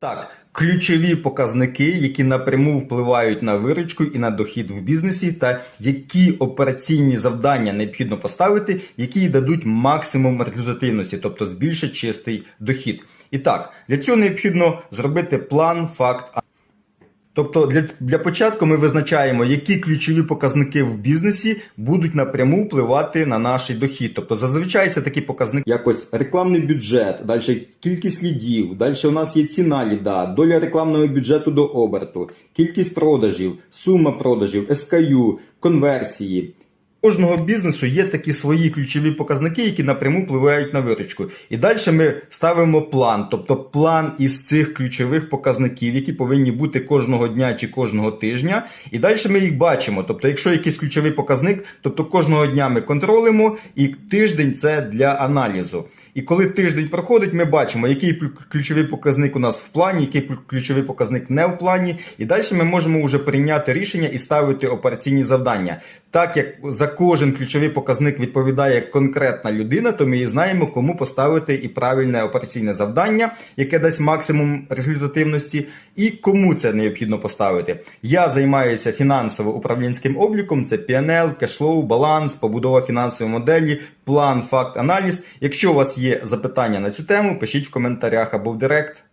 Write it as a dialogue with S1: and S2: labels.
S1: Так, ключові показники, які напряму впливають на виручку і на дохід в бізнесі, та які операційні завдання необхідно поставити, які дадуть максимум результативності, тобто збільшать чистий дохід. І так, для цього необхідно зробити план, факт. Тобто для, для початку ми визначаємо, які ключові показники в бізнесі будуть напряму впливати на наш дохід. Тобто зазвичай це такі показники, якось рекламний бюджет, далі кількість лідів, далі у нас є ціна ліда, доля рекламного бюджету до оберту, кількість продажів, сума продажів, SKU, конверсії. Кожного бізнесу є такі свої ключові показники, які напряму впливають на виручку. І далі ми ставимо план, тобто план із цих ключових показників, які повинні бути кожного дня чи кожного тижня. І далі ми їх бачимо. Тобто, якщо якийсь ключовий показник, тобто кожного дня ми контролимо, і тиждень це для аналізу. І коли тиждень проходить, ми бачимо, який ключовий показник у нас в плані, який ключовий показник не в плані. І далі ми можемо вже прийняти рішення і ставити операційні завдання. Так як за кожен ключовий показник відповідає конкретна людина, то ми і знаємо, кому поставити і правильне операційне завдання, яке дасть максимум результативності, і кому це необхідно поставити. Я займаюся фінансово-управлінським обліком: це PNL, кешлоу, баланс, побудова фінансової моделі, план, факт, аналіз. Якщо у вас є запитання на цю тему, пишіть в коментарях або в директ.